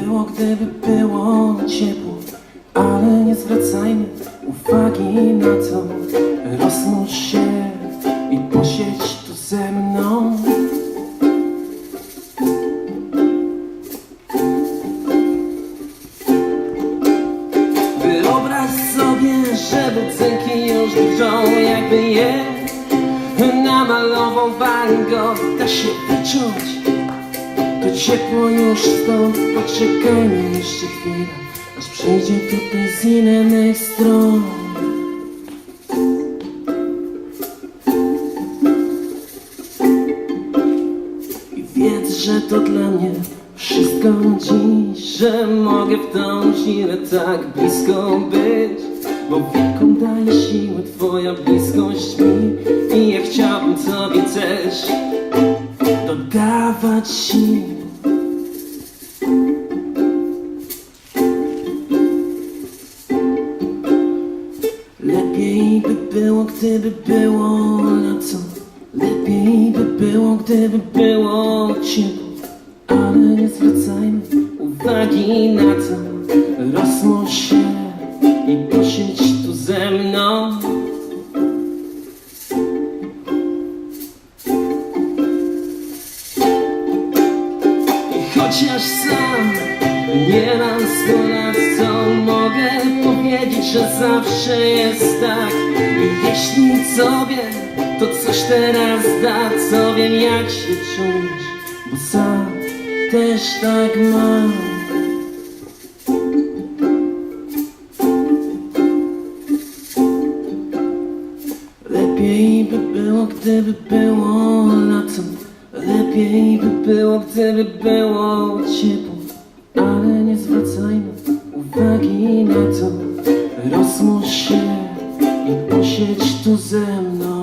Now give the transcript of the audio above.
miło, gdyby było ciepło. Ale nie zwracajmy uwagi na to. Rozmusz się i posiedź tu ze mną. Wyobraź sobie, że bucynki już drżą jakby je Namalował Van Gogh, da się wyczuć To ciepło już stąd, poczekajmy jeszcze chwilę Aż przyjdzie tutaj z innych stron I wiedz, że to dla mnie wszystko dziś Że mogę w tą chwilę tak blisko być Bo wielką daje siłę twoja bliskość mi I ja chciałbym tobie też dodawać sił Lepiej by było, gdyby było lato Lepiej by było, gdyby było ciepło Ale nie zwracajmy uwagi na to. Rozmusz się chociaż sam nie mam stu lat, to mogę powiedzieć, że zawsze jest tak. Jeśli sobie to coś teraz da, co wiem jak się czujesz Bo sam też tak mam. Lepiej by było, gdyby było lato Lepiej by było, gdyby było ciepło Ale nie zwracajmy uwagi na to. Rozmusz się i posiedź tu ze mną